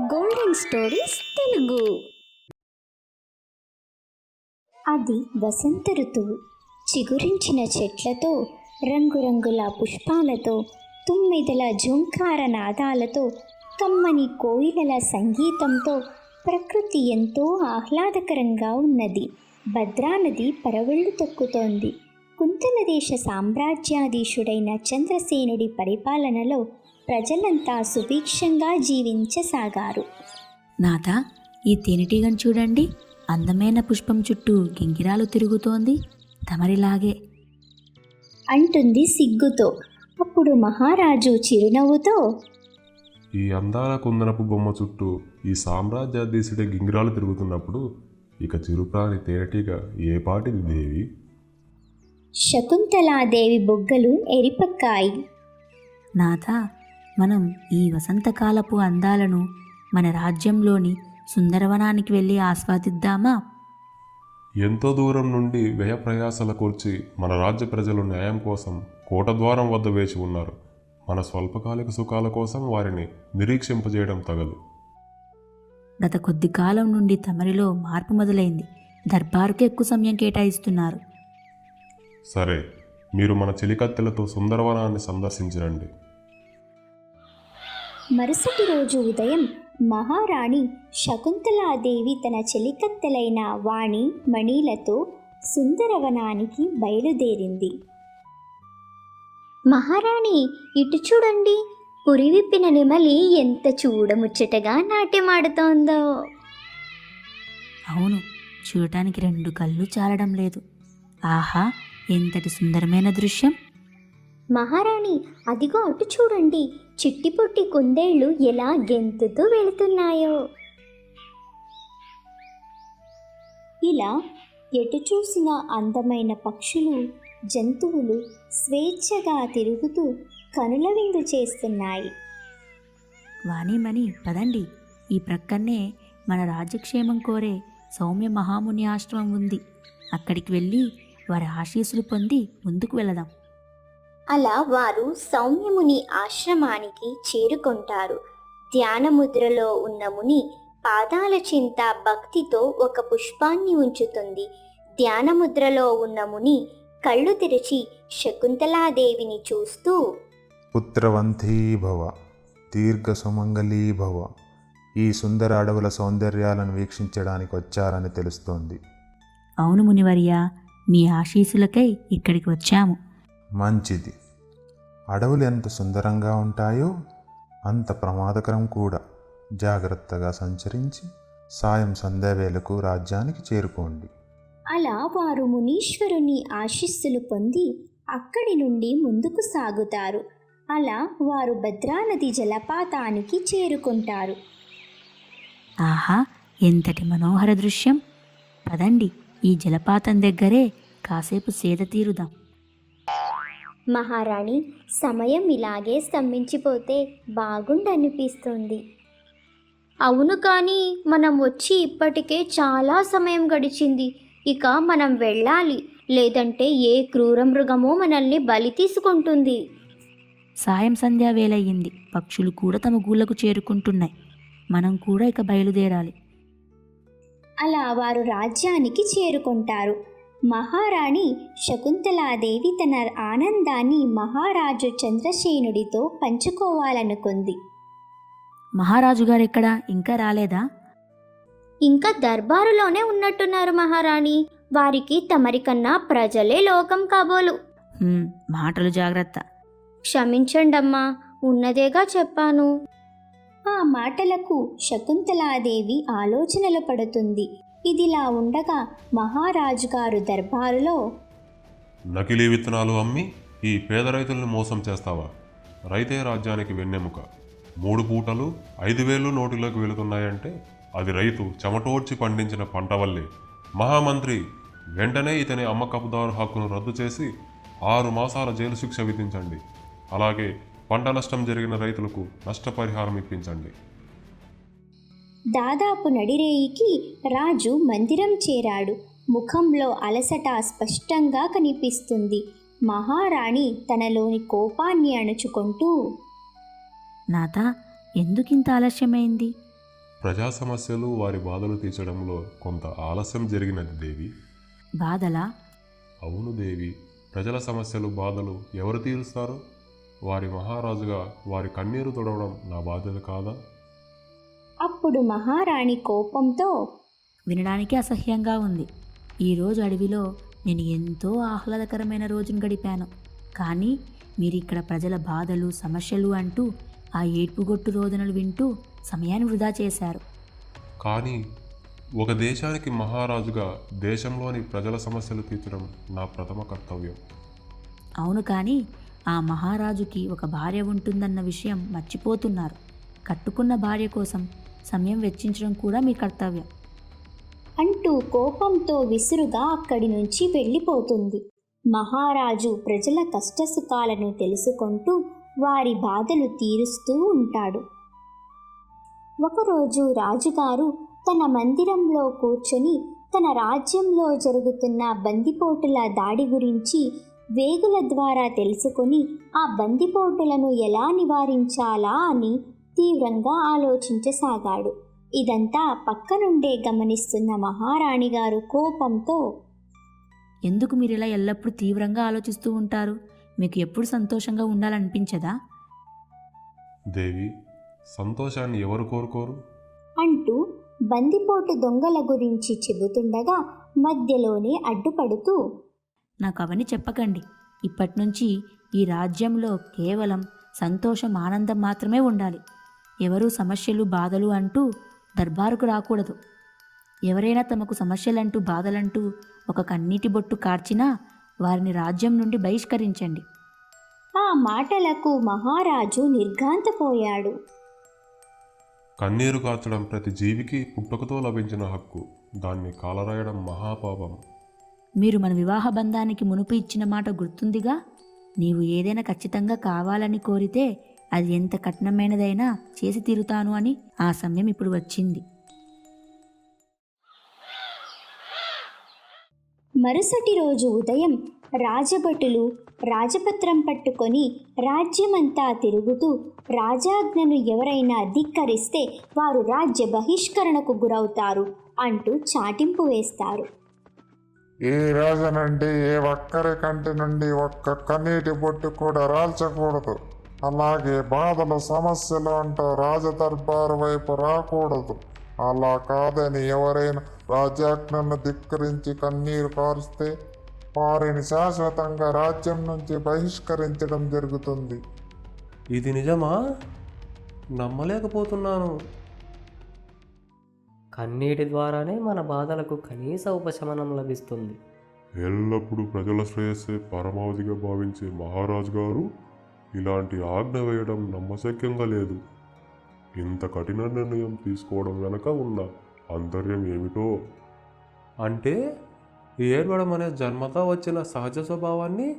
Golden stories Telugu. అది వసంత ఋతువు. చిగురించిన చెట్లతో రంగురంగుల పుష్పాలతో తుమ్మిదల జుంకార నాదాలతో కమ్మని కోయిలల సంగీతంతో ప్రకృతి ఎంతో ఆహ్లాదకరంగా ఉన్నది. భద్రానది పరవళ్ళు తొక్కుతోంది. కుంతల దేశ సామ్రాజ్యాధీశుడైన చంద్రసేనుడి పరిపాలనలో ప్రజలంతా సుభిక్షంగా జీవించసాగారు. నాథ ఈ తేనెటీగను చూడండి. అందమైన పుష్పం చుట్టూ గింగిరాలు తిరుగుతోంది. తమరిలాగే. అంటుంది సిగ్గుతో. అప్పుడు మహారాజు చిరునవ్వుతో ఈ అందాల కుందనపు బొమ్మ చుట్టూ ఈ సామ్రాజ్యాధీశుడి గింగిరాలు తిరుగుతున్నప్పుడు ఇక చిరుప్రాణి తేనెటీగ ఏ పాటిది దేవి? శకుంతలాదేవి బొగ్గలు ఎరిపక్కాయి. నాథ మనం ఈ వసంతకాలపు అందాలను మన రాజ్యంలోని సుందరవనానికి వెళ్ళి ఆస్వాదిద్దామా? ఎంతో దూరం నుండి వ్యయ ప్రయాసల కూర్చి మన రాజ్య ప్రజలు న్యాయం కోసం కోటద్వారం వద్ద వేచి ఉన్నారు. మన స్వల్పకాలిక సుఖాల కోసం వారిని నిరీక్షింపజేయడం తగదు. గత కొద్ది కాలం నుండి తమరిలో మార్పు మొదలైంది. దర్బారుకు ఎక్కువ సమయం కేటాయిస్తున్నారు. సరే మీరు మన చెలికత్తెలతో సుందరవనాన్ని సందర్శించరండి. మరుసటి రోజు ఉదయం మహారాణి శకుంతలాదేవి తన చెలికత్తెలైన వాణి మణిలతో సుందరవనానికి బయలుదేరింది. మహారాణి ఇటు చూడండి. పురి విప్పిన నెమలి ఎంత చూడముచ్చటగా నాట్యమాడుతోందో. అవును చూడటానికి రెండు కళ్ళు చాలడం లేదు. ఆహా ఎంతటి సుందరమైన దృశ్యం. మహారాణి అదిగో అటు చూడండి. చిట్టి పొట్టి కుందేళ్ళు ఎలా గెంతుతూ వెళుతున్నాయో. ఇలా ఎటు చూసిన అందమైన పక్షులు జంతువులు స్వేచ్ఛగా తిరుగుతూ కనుల విందు చేస్తున్నాయి. వాణిమణి పదండి. ఈ ప్రక్కనే మన రాజ్యక్షేమం కోరే సౌమ్య మహాముని ఆశ్రమం ఉంది. అక్కడికి వెళ్ళి వారి ఆశీస్సులు పొంది ముందుకు వెళదాం. అలా వారు సౌమ్యముని ఆశ్రమానికి చేరుకుంటారు. ధ్యానముద్రలో ఉన్న ముని పాదాల చింత భక్తితో ఒక పుష్పాన్ని ఉంచుతుంది. ధ్యానముద్రలో ఉన్న ముని కళ్ళు తెరిచి శకుంతలాదేవిని చూస్తూ పుత్రవంతీ భవ దీర్ఘ సుమంగళీ భవ ఈ సుందర అడవుల సౌందర్యాలను వీక్షించడానికి వచ్చారని తెలుస్తోంది. అవును మునివర్య మీ ఆశీస్సులకై ఇక్కడికి వచ్చాము. మంచిది. అడవులు ఎంత సుందరంగా ఉంటాయో అంత ప్రమాదకరం కూడా. జాగ్రత్తగా సంచరించి సాయం సంధ్యావేళకు రాజ్యానికి చేరుకోండి. అలా వారు మునీశ్వరుని ఆశీస్సులు పొంది అక్కడి నుండి ముందుకు సాగుతారు. అలా వారు భద్రానది జలపాతానికి చేరుకుంటారు. ఆహా ఎంతటి మనోహర దృశ్యం. పదండి ఈ జలపాతం దగ్గరే కాసేపు సేద తీరుదాం. మహారాణి సమయం ఇలాగే స్తంభించిపోతే బాగుండనిపిస్తుంది. అవును కానీ మనం వచ్చి ఇప్పటికే చాలా సమయం గడిచింది. ఇక మనం వెళ్ళాలి. లేదంటే ఏ క్రూర మృగమో మనల్ని బలి తీసుకుంటుంది. సాయం సంధ్యా వేలయ్యింది. పక్షులు కూడా తమ గూళ్ళకు చేరుకుంటున్నాయి. మనం కూడా ఇక బయలుదేరాలి. అలా వారు రాజ్యానికి చేరుకుంటారు. మహారాణి శకుంతలాదేవి తన ఆనందాన్ని మహారాజు చంద్రసేనుడితో పంచుకోవాలనుకుంది. మహారాజు గారు ఎక్కడా? ఇంకా రాలేదా? ఇంకా దర్బారులోనే ఉన్నట్టున్నారు మహారాణి. వారికి తమరికన్నా ప్రజలే లోకం కాబోలు. హ్మ్, మాటలు జాగ్రత్త. క్షమించండమ్మా ఉన్నదేగా చెప్పాను. ఆ మాటలకు శకుంతలాదేవి ఆలోచనలు పడుతుంది. ఇదిలా ఉండగా మహారాజు గారు దర్బారులో నకిలీ విత్తనాలు అమ్మి ఈ పేద రైతులను మోసం చేస్తావా? రైతే రాజ్యానికి వెన్నెముక. మూడు పూటలు ఐదు వేలు నోటిలోకి వెళుతున్నాయంటే అది రైతు చెమటోడ్చి పండించిన పంట వల్లే. మహామంత్రి వెంటనే ఇతని అమ్మకపుదారు హక్కును రద్దు చేసి ఆరు మాసాల జైలు శిక్ష విధించండి. అలాగే పంట నష్టం జరిగిన రైతులకు నష్టపరిహారం ఇప్పించండి. దాదాపు నడిరేయికి రాజు మందిరం చేరాడు. ముఖంలో అలసట స్పష్టంగా కనిపిస్తుంది. మహారాణి తనలోని కోపాన్ని అణుచుకుంటూ నాథ ఎందుకింత ఆలస్యమైంది? ప్రజా సమస్యలు వారి బాధలు తీర్చడంలో కొంత ఆలస్యం జరిగినది దేవి. బాధలా? అవును దేవి ప్రజల సమస్యలు బాధలు ఎవరు తీరుస్తారు? వారి మహారాజుగా వారి కన్నీరు తొడవడం నా బాధ్యత కాదా? అప్పుడు మహారాణి కోపంతో వినడానికి అసహ్యంగా ఉంది. ఈరోజు అడవిలో నేను ఎంతో ఆహ్లాదకరమైన రోజును గడిపాను. కానీ మీరు ఇక్కడ ప్రజల బాధలు సమస్యలు అంటూ ఆ ఏడ్పుగొట్టు రోదనలు వింటూ సమయాన్ని వృధా చేశారు. కానీ ఒక దేశానికి మహారాజుగా దేశంలోని ప్రజల సమస్యలు తీర్చడం నా ప్రథమ కర్తవ్యం. అవును కానీ ఆ మహారాజుకి ఒక భార్య ఉంటుందన్న విషయం మర్చిపోతున్నారు. కట్టుకున్న భార్య కోసం సమయం వెచ్చించడం కూడా మీ కర్తవ్యం. అంటూ కోపంతో విసురుగా అక్కడి నుంచి వెళ్ళిపోతుంది. మహారాజు ప్రజల కష్టసుఖాలను తెలుసుకుంటూ వారి బాధలు తీరుస్తూ ఉంటాడు. ఒకరోజు రాజుగారు తన మందిరంలో కూర్చొని తన రాజ్యంలో జరుగుతున్న బందిపోటుల దాడి గురించి వేగుల ద్వారా తెలుసుకొని ఆ బందిపోటులను ఎలా నివారించాలా అని తీవ్రంగా ఆలోచించసాగాడు. ఇదంతా పక్క నుండే గమనిస్తున్న మహారాణి గారు కోపంతో ఎందుకు మీరు ఇలా ఎల్లప్పుడూ తీవ్రంగా ఆలోచిస్తూ ఉంటారు? మీకు ఎప్పుడు సంతోషంగా ఉండాలనిపించదా? దేవి సంతోషాన్ని ఎవరు కోరుకోరు? అంటూ బందిపోటు దొంగల గురించి చెబుతుండగా మధ్యలోనే అడ్డుపడుతూ నాకు అవన్నీ చెప్పకండి. ఇప్పటి నుంచి ఈ రాజ్యంలో కేవలం సంతోషం ఆనందం మాత్రమే ఉండాలి. ఎవరూ సమస్యలు బాధలు అంటూ దర్బారుకు రాకూడదు. ఎవరైనా తమకు సమస్యలంటూ బాధలంటూ ఒక కన్నీటి బొట్టు కార్చినా వారిని రాజ్యం నుండి బహిష్కరించండి. ఆ మాటలకు మహారాజు నిర్ఘాంతపోయాడు. కన్నీరు కార్చడం ప్రతి జీవికి పుట్టుకతో లభించిన హక్కు. దాన్ని కాలరాయడం మహాపాపం. మీరు మన వివాహ బంధానికి మునుపు ఇచ్చిన మాట గుర్తుందిగా? నీవు ఏదైనా ఖచ్చితంగా కావాలని కోరితే అది ఎంత కఠినమైనదైనా చేసి తీరుతాను అని ఆ సమయం ఇప్పుడు వచ్చింది. మరుసటి రోజు ఉదయం రాజభటులు రాజపత్రం పట్టుకొని రాజ్యమంతా తిరుగుతూ రాజాజ్ఞను ఎవరైనా ధిక్కరిస్తే వారు రాజ్య బహిష్కరణకు గురవుతారు అంటూ చాటింపు వేస్తారు. ఈ రోజు నుండి ఏ ఒక్కరి కంటి నుండి ఒక్క కన్నీటి బొట్టు కూడా రాల్చకూడదు. అలాగే బాధలు సమస్యలు అంటూ రాజదర్బారు వైపు రాకూడదు. అలా కాదని ఎవరైనా రాజ్యాజ్ఞను ధిక్కరించి కన్నీరు కారుస్తే వారిని శాశ్వతంగా రాజ్యం నుంచి బహిష్కరించడం జరుగుతుంది. ఇది నిజమా? నమ్మలేకపోతున్నాను. కన్నీటి ద్వారానే మన బాధలకు కనీస ఉపశమనం లభిస్తుంది. ఎల్లప్పుడూ ప్రజల శ్రేయస్సే పరమావధిగా భావించే మహారాజు గారు ఇలాంటి ఆజ్ఞ వేయడం నమ్మశక్యంగా లేదు. ఇంత కఠిన నిర్ణయం తీసుకోవడం వెనక ఉన్న ఆంతర్యం ఏమిటో? అంటే ఏడవడం అనే జన్మతో వచ్చిన సహజ స్వభావాన్ని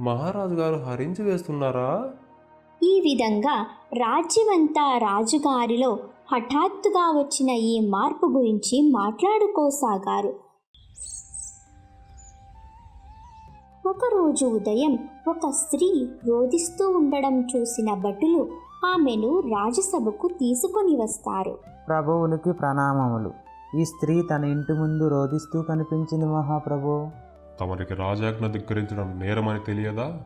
మహారాజు గారు హరించి వేస్తున్నారా? ఈ విధంగా రాజ్యమంతా రాజుగారిలో హఠాత్తుగా వచ్చిన ఈ మార్పు గురించి మాట్లాడుకోసాగారు. ఒకరోజు ఉదయం ఒక స్త్రీ రోధిస్తూ ఉండడం చూసిన భటులు ఆమెను రాజసభకు తీసుకొని వస్తారు. ప్రభువునికి ప్రణామములు. ఈ స్త్రీ తన ఇంటి ముందు రోధిస్తూ కనిపించింది మహాప్రభు. తమరికి రాజాజ్ఞ ధిక్కరించడం నేరమని తెలియదా?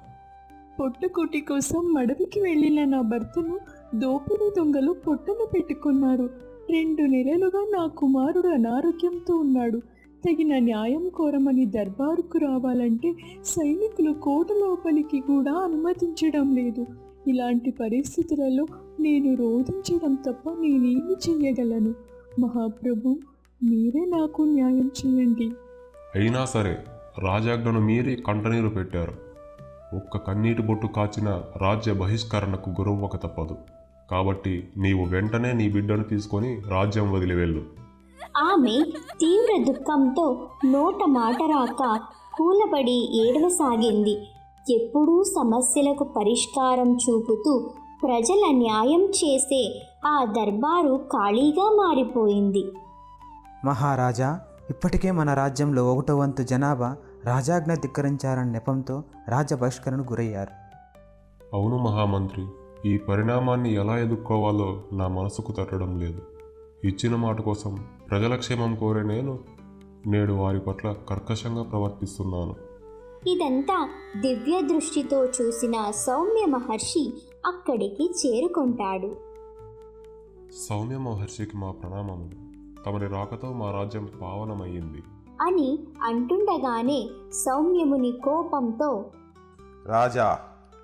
పొట్టుకుటి కోసం మడవికి వెళ్ళిన నా భర్తను దోపిడీ దొంగలు పొట్టను పెట్టుకున్నారు. రెండు నెలలుగా నా కుమారుడు అనారోగ్యంతో ఉన్నాడు. తగిన న్యాయం కోరమని దర్బారుకు రావాలంటే సైనికులు కోట లోపలికి కూడా అనుమతించడం లేదు. ఇలాంటి పరిస్థితులలో నేను రోధించడం తప్ప నేనేమి చెయ్యగలను? మహాప్రభు మీరే నాకు న్యాయం చేయండి. అయినా సరే రాజాజ్ఞను మీరే కంటనీరు పెట్టారు. ఒక్క కన్నీటి బొట్టు కాచిన రాజ్య బహిష్కరణకు గురవ్వక తప్పదు. కాబట్టి నీవు వెంటనే నీ బిడ్డను తీసుకొని రాజ్యం వదిలి వెళ్ళు ఆమె తీవ్ర దుఃఖంతో నోట మాట రాక కూలబడి ఏడవసాగింది. ఎప్పుడూ సమస్యలకు పరిష్కారం చూపుతూ ప్రజల న్యాయం చేసే ఆ దర్బారు ఖాళీగా మారిపోయింది. మహారాజా ఇప్పటికే మన రాజ్యంలో ఒకటో వంతు జనాభా రాజాజ్ఞ ధిక్కరించారన్న నెపంతో రాజ్య బహిష్కరణకు గురయ్యారు. అవును మహామంత్రి ఈ పరిణామాన్ని ఎలా ఎదుర్కోవాలో నా మనసుకు తట్టడం లేదు. ఇచ్చిన మాట కోసం ప్రజల క్షేమం కోరే నేను నేడు వారి పట్ల కర్కశంగా ప్రవర్తిస్తున్నాను. ఇదంతా దివ్య దృష్టితో చూసిన సౌమ్య మహర్షి అక్కడికి చేరుకుంటాడు. సౌమ్య మహర్షికి మా ప్రణామములు తమరి రాకతో మా రాజ్యం పావనమయ్యింది. అని అంటుండగానే సౌమ్యముని కోపంతో రాజా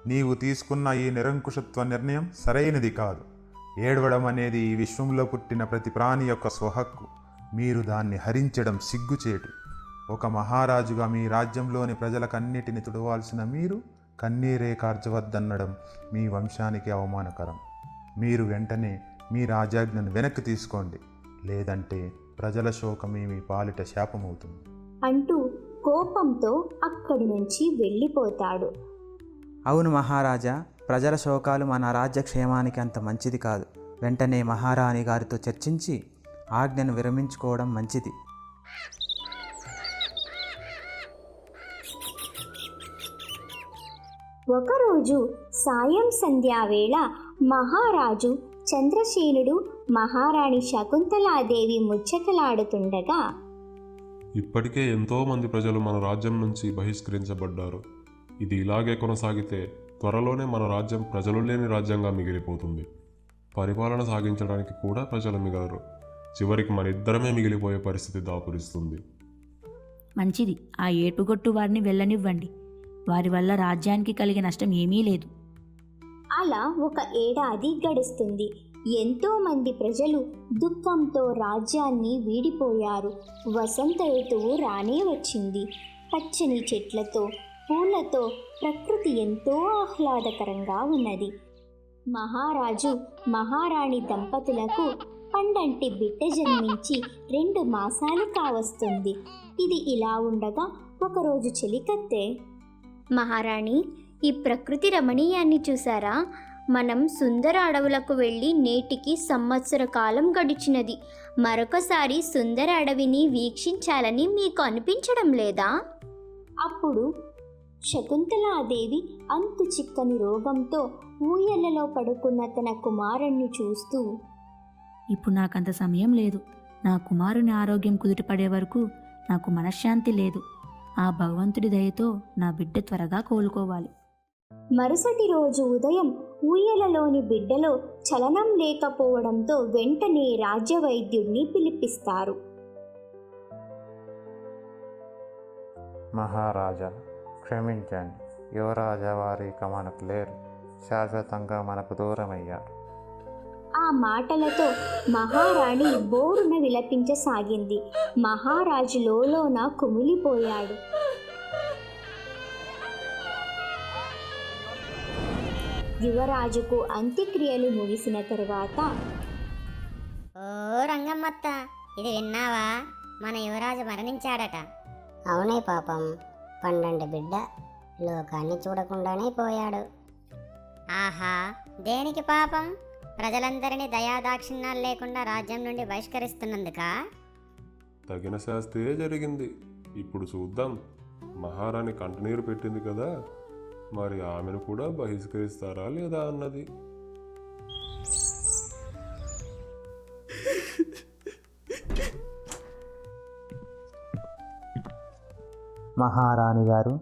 నీవు తీసుకున్న ఈ నిరంకుశత్వ నిర్ణయం సరైనది కాదు. ఏడవడం అనేది ఈ విశ్వంలో పుట్టిన ప్రతి ప్రాణి యొక్క స్వహక్కు. మీరు దాన్ని హరించడం సిగ్గుచేటు. ఒక మహారాజుగా మీ రాజ్యంలోని ప్రజలకన్నిటిని తుడవాల్సిన మీరు కన్నీరే కార్చవద్దన్నడం మీ వంశానికి అవమానకరం. మీరు వెంటనే మీ రాజాజ్ఞను వెనక్కి తీసుకోండి. లేదంటే ప్రజల శోకమే మీ పాలిట శాపమవుతుంది. అంటూ కోపంతో అక్కడి నుంచి వెళ్ళిపోతాడు. అవును మహారాజా ప్రజల శోకాలు మన రాజ్య క్షేమానికి అంత మంచిది కాదు. వెంటనే మహారాణి గారితో చర్చించి ఆజ్ఞను విరమించుకోవడం మంచిది. ఒకరోజు సాయం సంధ్యావేళ మహారాజు చంద్రసేనుడు మహారాణి శకుంతలాదేవి ముచ్చటలాడుతుండగా ఇప్పటికే ఎంతో మంది ప్రజలు మన రాజ్యం నుంచి బహిష్కరించబడ్డారు. ఇది ఇలాగే కొనసాగితే త్వరలోనే మన రాజ్యం ప్రజలు లేని రాజ్యంగా మిగిలిపోతుంది. పరిపాలన సాగించడానికి కూడా ప్రజలు మిగలరు. చివరికి మన ఇద్దరమే మిగిలిపోయే పరిస్థితి దాపురిస్తుంది. మంచిది. ఆ ఏటుగొట్టు వారిని వెళ్ళనివ్వండి. వారి వల్ల రాజ్యానికి కలిగే నష్టం ఏమీ లేదు. అలా ఒక ఏడాది గడుస్తుంది. ఎంతో మంది ప్రజలు దుఃఖంతో రాజ్యాన్ని వీడిపోయారు. వసంత ఋతువు రానే వచ్చింది. పచ్చని చెట్లతో పూలతో ప్రకృతి ఎంతో ఆహ్లాదకరంగా ఉన్నది. మహారాజు మహారాణి దంపతులకు పండంటి బిడ్డ జన్మించి రెండు మాసాలు కావస్తుంది. ఇది ఇలా ఉండగా ఒకరోజు చెలికత్తే. మహారాణి ఈ ప్రకృతి రమణీయాన్ని చూసారా మనం సుందర అడవులకు వెళ్ళి నేటికి సంవత్సర కాలం గడిచినది. మరొకసారి సుందర అడవిని వీక్షించాలని మీకు అనిపించడం లేదా? అప్పుడు శకుంతలాదేవి అంతు చిక్కని రోగంతో ఊయలలో పడుకున్న తన కుమారుణ్ణి చూస్తూ ఇప్పుడు నాకంత సమయం లేదు. నా కుమారుని ఆరోగ్యం కుదుటపడే వరకు నాకు మనశ్శాంతి లేదు. ఆ భగవంతుడి దయతో నా బిడ్డ త్వరగా కోలుకోవాలి. మరుసటి రోజు ఉదయం ఊయలలోని బిడ్డలో చలనం లేకపోవడంతో వెంటనే రాజ్య వైద్యుడిని పిలిపిస్తారు. మహారాజా క్షమించండి. యువరాజా వారి ఇక మనకు లేరు. శాశ్వతంగా మనకు దూరమయ్యారు. ఆ మాటలతో మహారాణి బోరున విలపించసాగింది. మహారాజు లోలోన కుమిలిపోయాడు. యువరాజుకు అంత్యక్రియలు ముగిసిన తరువాత ఓ రంగమ్మత్త ఇది విన్నావా? మన యువరాజు మరణించాడట. అవునే పాపం. పండంటి బిడ్డ లోకాన్ని చూడకుండానే పోయాడు. ఆహా దేనికి పాపం? ప్రజలందరినీ దయాదాక్షిణ్యాలు లేకుండా రాజ్యం నుండి బహిష్కరిస్తున్నందుకా? తగిన శాస్త్రే జరిగింది. ఇప్పుడు చూద్దాం. మహారాణి కంటనీరు పెట్టింది కదా మరి ఆమెను కూడా బహిష్కరిస్తారా లేదా అన్నది? మహారాణి గారు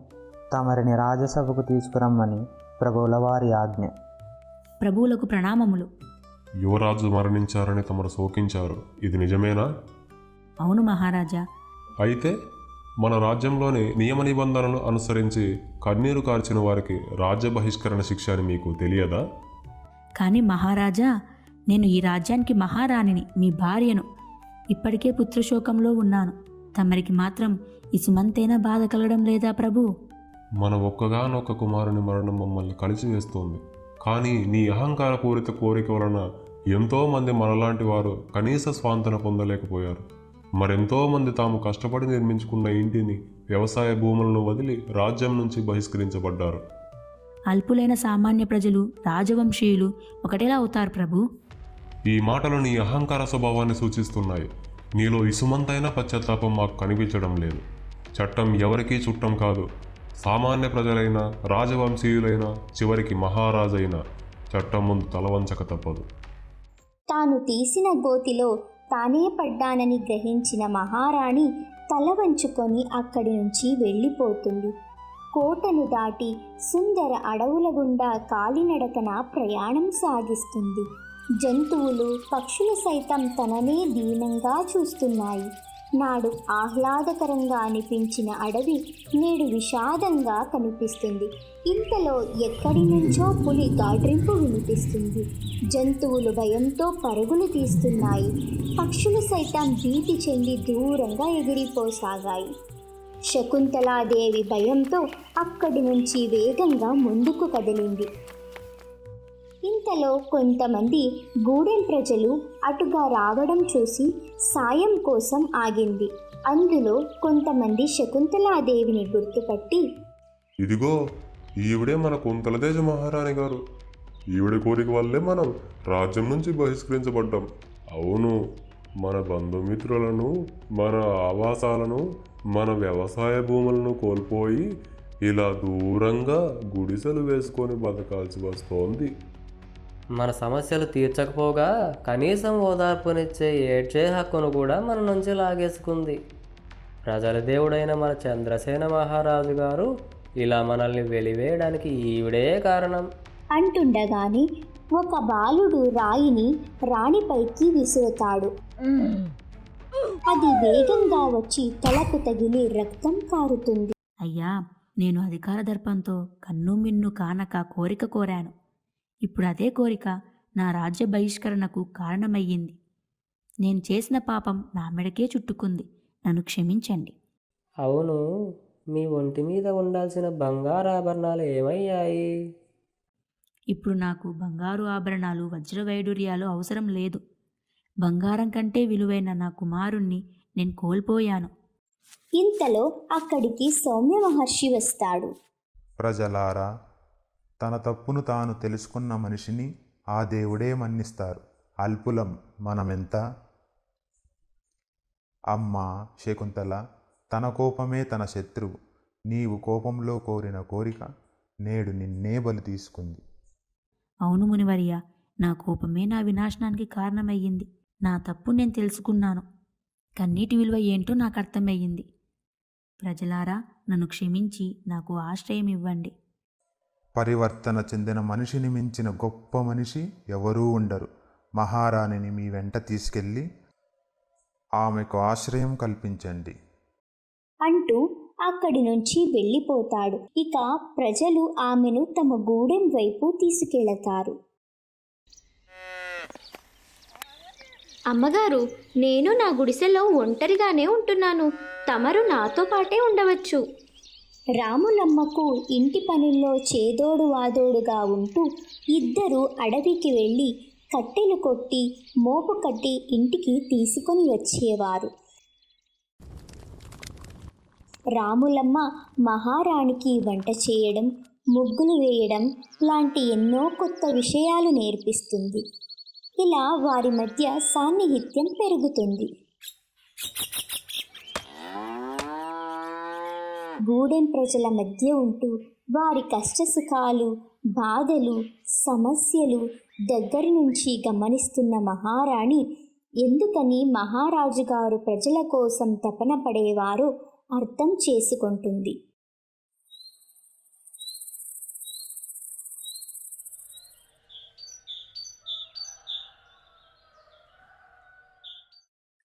తమరిని రాజసభకు తీసుకురమ్మని ప్రభువుల వారి ఆజ్ఞ. ప్రభువులకు ప్రణామములు. యువరాజు మరణించారని తమరు శోకించారు. ఇది నిజమేనా? అవును మహారాజా. అయితే మన రాజ్యంలోని నియమ నిబంధనలు అనుసరించి కన్నీరు కార్చిన వారికి రాజ్య బహిష్కరణ శిక్ష అని మీకు తెలియదా? కానీ మహారాజా నేను ఈ రాజ్యానికి మహారాణిని మీ భార్యను. ఇప్పటికే పుత్రశోకంలో ఉన్నాను. తమరికి మాత్రం ఈ సుమంతైనా బాధ కలగడం లేదా ప్రభు? మన ఒక్కగానొక్క కుమారుని మరణం మమ్మల్ని కలిసివేస్తోంది కానీ నీ అహంకార పూరిత కోరిక వలన ఎంతో మంది మనలాంటి వారు కనీస స్వాంతన పొందలేకపోయారు. మరెంతో మంది తాము కష్టపడి నిర్మించుకున్న ఇంటిని వ్యవసాయ భూములను వదిలి రాజ్యం నుంచి బహిష్కరించబడ్డారు. అల్పులైన సామాన్య ప్రజలు రాజవంశీయులు ఒకటేలా అవుతారు ప్రభు? ఈ మాటలు నీ అహంకార స్వభావాన్ని సూచిస్తున్నాయి. నీలో ఇసుమంతైన పశ్చాత్తాపం మాకు కనిపించడం లేదు. చట్టం ఎవరికీ చుట్టం కాదు. సామాన్య ప్రజలైన రాజవంశీయులైన చివరికి మహారాజైన చట్టం ముందు తలవంచక తప్పదు. తాను తీసిన గోతిలో తానే పడ్డానని గ్రహించిన మహారాణి తల వంచుకొని అక్కడి నుంచి వెళ్ళిపోతుంది. కోటను దాటి సుందర అడవుల గుండా కాలినడకన ప్రయాణం సాగిస్తుంది. జంతువులు పక్షులు సైతం తననే దీనంగా చూస్తున్నాయి. నాడు ఆహ్లాదకరంగా అనిపించిన అడవి నేడు విషాదంగా కనిపిస్తుంది. ఇంతలో ఎక్కడి నుంచో పులి గాడ్రింపు వినిపిస్తుంది. జంతువులు భయంతో పరుగులు తీస్తున్నాయి. పక్షులు సైతం భీతి చెంది దూరంగా ఎగిరిపోసాగాయి. శకుంతలాదేవి భయంతో అక్కడి నుంచి వేగంగా ముందుకు కదిలింది. ఇంతలో కొంతమంది గూడెం ప్రజలు అటుగా రావడం చూసి సాయం కోసం ఆగింది. అందులో కొంతమంది శకుంతలాదేవిని గుర్తుపట్టి ఇదిగో ఈవిడే మన కుంతలదేశ మహారాణి గారు. ఈవిడ కోరిక వల్లే మనం రాజ్యం నుంచి బహిష్కరించబడ్డాం. అవును మన బంధుమిత్రులను మన ఆవాసాలను మన వ్యవసాయ భూములను కోల్పోయి ఇలా దూరంగా గుడిసెలు వేసుకొని బతకాల్సి వస్తోంది. మన సమస్యలు తీర్చకపోగా కనీసం ఓదార్పునిచ్చే ఏడ్చే హక్కును కూడా మన నుంచి లాగేసుకుంది. ప్రజల దేవుడైన మన చంద్రసేన మహారాజు గారు ఇలా మనల్ని వెలివేయడానికి ఈవిడే కారణం. అంటుండగానే ఒక బాలుడు రాయిని రాణిపైకి విసురుతాడు. అది వేగంగా వచ్చి తలకు తగిలి రక్తం కారుతుంది. అయ్యా నేను అధికార దర్పంతో కన్ను మిన్ను కానక కోరిక కోరాను. ఇప్పుడు అదే కోరిక నా రాజ్య బహిష్కరణకు కారణమయ్యింది. నేను చేసిన పాపం నా మెడకే చుట్టుకుంది. నన్ను క్షమించండి. అవును మీ ఒంటి మీద ఉండాల్సిన బంగారాభరణాలు ఏమయ్యాయి? ఇప్పుడు నాకు బంగారు ఆభరణాలు వజ్ర వైడూర్యాలు అవసరం లేదు. బంగారం కంటే విలువైన నా కుమారుణ్ణి నేను కోల్పోయాను. ఇంతలో అక్కడికి సౌమ్య మహర్షి వస్తాడు. ప్రజలారా తన తప్పును తాను తెలుసుకున్న మనిషిని ఆ దేవుడే మన్నిస్తారు. అల్పులం మనమెంత? అమ్మ శకుంతల తన కోపమే తన శత్రువు. నీవు కోపంలో కోరిన కోరిక నేడు నిన్నే బలి తీసుకుంది. అవును మునివర్య నా కోపమే నా వినాశనానికి కారణమయ్యింది. నా తప్పు నేను తెలుసుకున్నాను. కన్నీటి విలువ ఏంటో నాకు అర్థమయ్యింది. ప్రజలారా నన్ను క్షమించి నాకు ఆశ్రయం ఇవ్వండి పరివర్తన చెందిన మనిషిని మించిన గొప్ప మనిషి ఎవరూ ఉండరు. మహారాణిని మీ వెంట తీసుకెళ్ళి ఆమెకు ఆశ్రయం కల్పించండి. అంటూ అక్కడి నుంచి వెళ్ళిపోతాడు. ఇక ప్రజలు ఆమెను తమ గూడెం వైపు తీసుకెళతారు. అమ్మగారు నేను నా గుడిసెలో ఒంటరిగానే ఉంటున్నాను. తమరు నాతో పాటే ఉండవచ్చు. రాములమ్మకు ఇంటి పనుల్లో చేదోడు వాదోడుగా ఉంటూ ఇద్దరు అడవికి వెళ్ళి కట్టెలు కొట్టి మోపు కట్టి ఇంటికి తీసుకొని వచ్చేవారు. రాములమ్మ మహారాణికి వంట చేయడం ముగ్గులు వేయడం లాంటి ఎన్నో కొత్త విషయాలు నేర్పిస్తుంది. ఇలా వారి మధ్య సాన్నిహిత్యం పెరుగుతుంది. గూడెం ప్రజల మధ్య ఉంటూ వారి కష్టసుఖాలు బాధలు సమస్యలు దగ్గరి నుంచి గమనిస్తున్న మహారాణి ఎందుకని మహారాజు గారు ప్రజల కోసం తపన పడేవారో అర్థం చేసుకుంటుంది.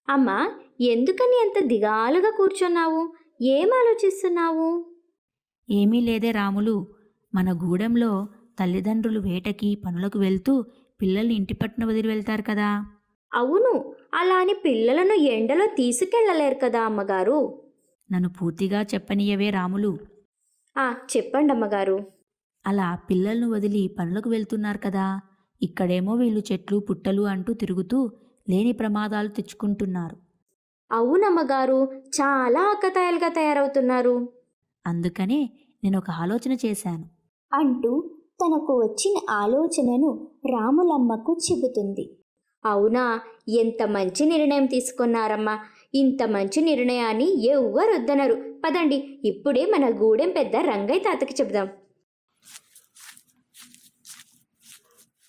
అమ్మా ఎందుకని అంత దిగాలుగా కూర్చున్నావు? ఏం ఆలోచిస్తున్నావు ఏమీ లేదే రాములు. మన గూడెంలో తల్లిదండ్రులు వేటకి పనులకు వెళ్తూ పిల్లల్ని ఇంటి పట్టున వదిలి వెళ్తారు కదా. అవును. అలా అని పిల్లలను ఎండలో తీసుకెళ్ళలేరు కదా అమ్మగారు. నన్ను పూర్తిగా చెప్పనీయవే రాములు. ఆ చెప్పండి అమ్మగారు. అలా పిల్లలను వదిలి పనులకు వెళ్తున్నారు కదా. ఇక్కడేమో వీళ్ళు చెట్లు పుట్టలు అంటూ తిరుగుతూ లేని ప్రమాదాలు తెచ్చుకుంటున్నారు. అవునమ్మగారు చాలా అక్కతాయలుగా తయారవుతున్నారు. అందుకనే నేను ఒక ఆలోచన చేశాను. అంటూ తనకు వచ్చిన ఆలోచనను రాములమ్మకు చెబుతుంది. అవునా? ఎంత మంచి నిర్ణయం తీసుకున్నారమ్మా. ఇంత మంచి నిర్ణయాన్ని ఎవ్వరు వద్దనరు పదండి ఇప్పుడే మన గూడెం పెద్ద రంగయ్య తాతకి చెబుదాం.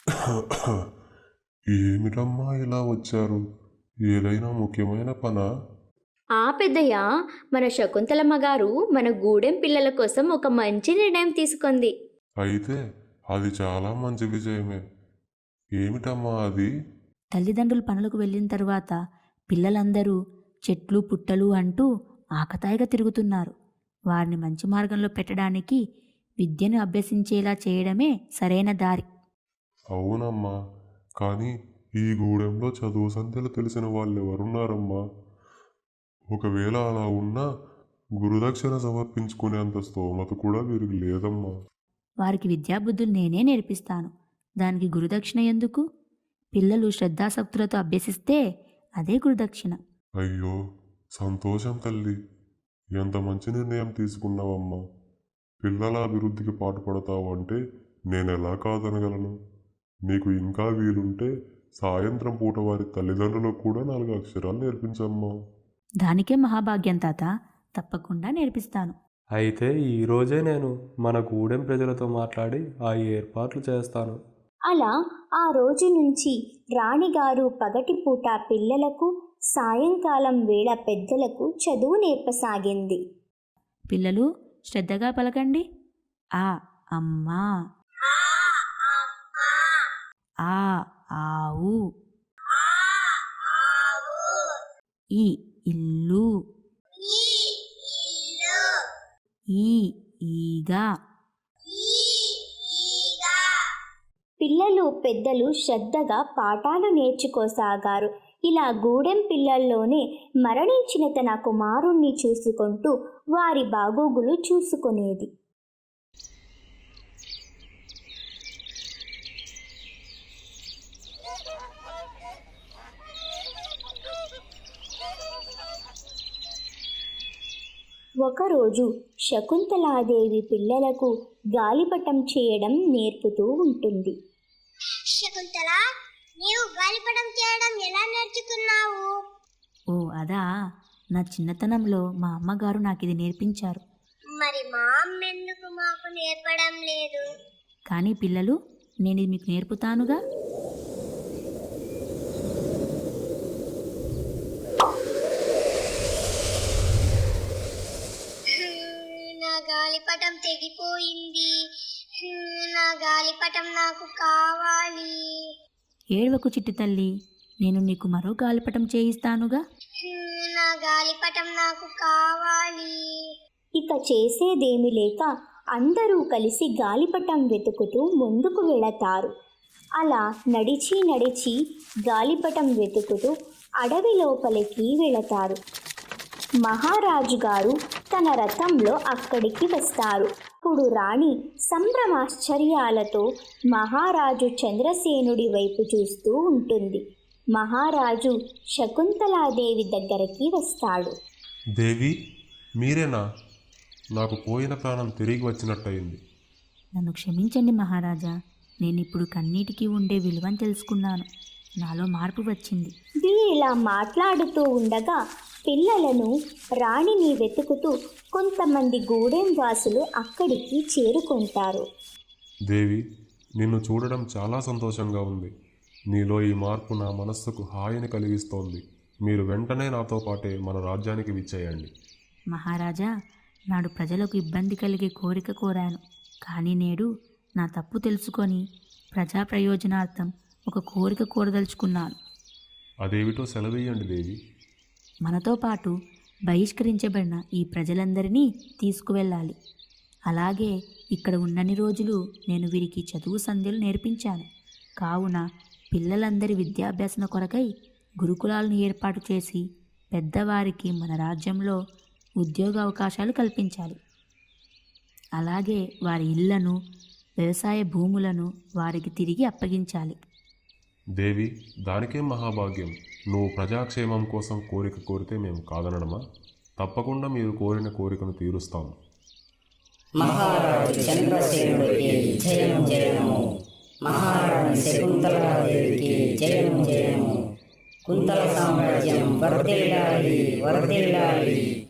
ఏమిటమ్మా ఇలా వచ్చారు? ఏదైనా ముఖ్యమైన పనా? ఆ పెద్దయ్య మన శకుంతలమ్మ గారు మన గూడెం పిల్లల కోసం ఒక మంచి నిర్ణయం తీసుకుంది. అయితే అది చాలా మంచి విజయమే. ఏమిటమ్మా అది? తల్లిదండ్రులు పనులకు వెళ్ళిన తరువాత పిల్లలందరూ చెట్లు పుట్టలు అంటూ ఆకతాయిగా తిరుగుతున్నారు. వారిని మంచి మార్గంలో పెట్టడానికి విద్యను అభ్యసించేలా చేయడమే సరైన దారి. అవునమ్మా కానీ ఈ గూడెంలో చదువు సంధ్యలు తెలిసిన వాళ్ళు ఎవరున్నారమ్మా ఒకవేళ అలా ఉన్నా గురుదక్షిణ సమర్పించుకునేంత స్తోమత కూడా వీరికి లేదమ్మా. వారికి విద్యాబుద్ధులు నేనే నేర్పిస్తాను. దానికి గురుదక్షిణ ఎందుకు? పిల్లలు శ్రద్ధాసక్తులతో అభ్యసిస్తే అదే గురుదక్షిణ. అయ్యో సంతోషం తల్లి. ఎంత మంచి నిర్ణయం తీసుకున్నావమ్మా. పిల్లల అభివృద్ధికి పాటుపడతావు అంటే నేను ఎలా కాదనగలను? నీకు ఇంకా వీలుంటే సాయంత్రం పూట వారి తల్లిదండ్రులకు కూడా నాలుగు అక్షరాలు నేర్పించమ్మా. దానికే మహాభాగ్యం తాత. తప్పకుండా నేర్పిస్తాను. అయితే ఈరోజే నేను మన గూడెం ప్రజలతో మాట్లాడి ఆ ఏర్పాట్లు చేస్తాను. అలా ఆ రోజు నుంచి రాణిగారు పగటిపూట పిల్లలకు సాయంకాలం వేళ పెద్దలకు చదువు నేర్పసాగింది. పిల్లలు శ్రద్ధగా పలకండి. ఆ అమ్మా. ఆ ఆవు. ఈ ఇల్లు. ఈ ఈగ. పిల్లలు పెద్దలు శ్రద్ధగా పాఠాలు నేర్చుకోసాగారు. ఇలా గూడెం పిల్లల్లోనే మరణించిన తన కుమారుణ్ణి చూసుకుంటూ వారి బాగోగులు చూసుకునేది. ఒకరోజు శకుంతలాదేవి పిల్లలకు గాలిపటం చేయడం నేర్పుతూ ఉంటుంది. శకుంతల నీవు గాలిపటం చేయడం ఎలా నేర్చుకున్నావు? ఓ అదా. నా చిన్నతనంలో మా అమ్మగారు నాకు ఇది నేర్పించారు. మరి మా అమ్మ ఎందుకు మాకు నేర్పడం లేదు? కానీ పిల్లలు నేను ఇది మీకు నేర్పుతానుగా నా గాలిపటం తెగిపోయింది. నా గాలిపటం నాకు కావాలి. ఏడవకు చిట్టి తల్లి నేను నీకు మరో గాలిపటం చేయిస్తానుగా? నా గాలిపటం నాకు కావాలి. ఇక చేసేదేమి లేక అందరూ కలిసి గాలిపటం వెతుకుతూ ముందుకు వెళతారు. అలా నడిచి నడిచి గాలిపటం వెతుకుతూ అడవి లోపలికి వెళతారు. మహారాజు గారు తన రథంలో అక్కడికి వస్తారు. అప్పుడు రాణి సంభ్రమాశ్చర్యాలతో మహారాజు చంద్రసేనుడి వైపు చూస్తూ ఉంటుంది. మహారాజు శకుంతలాదేవి దగ్గరికి వస్తాడు. దేవి మీరేనా? నాకు పోయిన ప్రాణం తిరిగి వచ్చినట్టయింది. నన్ను క్షమించండి మహారాజా. నేను ఇప్పుడు కన్నీటికి ఉండే విలువను తెలుసుకున్నాను. నాలో మార్పు వచ్చింది. ఇలా మాట్లాడుతూ ఉండగా పిల్లలను రాణిని వెతుకుతూ కొంతమంది గూడెం వాసులు అక్కడికి చేరుకుంటారు. దేవి నిన్ను చూడడం చాలా సంతోషంగా ఉంది. నీలో ఈ మార్పు నా మనస్సుకు హాయిని కలిగిస్తోంది. మీరు వెంటనే నాతో పాటే మన రాజ్యానికి విచ్చేయండి. మహారాజా నాడు ప్రజలకు ఇబ్బంది కలిగే కోరిక కోరాను. కానీ నేడు నా తప్పు తెలుసుకొని ప్రజా ప్రయోజనార్థం ఒక కోరిక కోరదలుచుకున్నాను. అదేమిటో సెలవేయండి దేవి. మనతో పాటు బహిష్కరించబడిన ఈ ప్రజలందరినీ తీసుకువెళ్ళాలి. అలాగే ఇక్కడ ఉన్నన్ని రోజులు నేను వీరికి చదువు సంధ్యలు నేర్పించాను. కావున పిల్లలందరి విద్యాభ్యాసన కొరకై గురుకులాలను ఏర్పాటు చేసి పెద్దవారికి మన రాజ్యంలో ఉద్యోగ అవకాశాలు కల్పించాలి. అలాగే వారి ఇళ్ళను వ్యవసాయ భూములను వారికి తిరిగి అప్పగించాలి. దేవి దానికే మహాభాగ్యం? నువ్వు ప్రజాక్షేమం కోసం కోరిక కోరితే మేము కాదనడమా? తప్పకుండా మీరు కోరిన కోరికను తీరుస్తాము. మహారాజు చంద్రసేనుడికి జయము జయము. మహారాణి శకుంతలాదేవికి జయము జయము. కుంతల సామ్రాజ్యం వర్ధిల్లాలి వర్ధిల్లాలి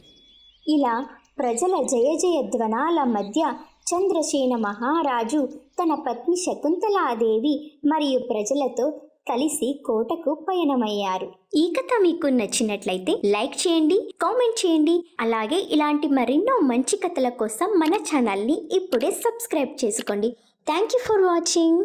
ఇలా ప్రజల జయ జయ ధ్వనాల మధ్య చంద్రసేన మహారాజు తన పత్ని శకుంతలాదేవి మరియు ప్రజలతో కలిసి కోటకు పయనమయ్యారు. ఈ కథ మీకు నచ్చినట్లయితే లైక్ చేయండి కామెంట్ చేయండి. అలాగే ఇలాంటి మరెన్నో మంచి కథల కోసం మన ఛానల్ని ఇప్పుడే సబ్స్క్రైబ్ చేసుకోండి. Thank you for watching.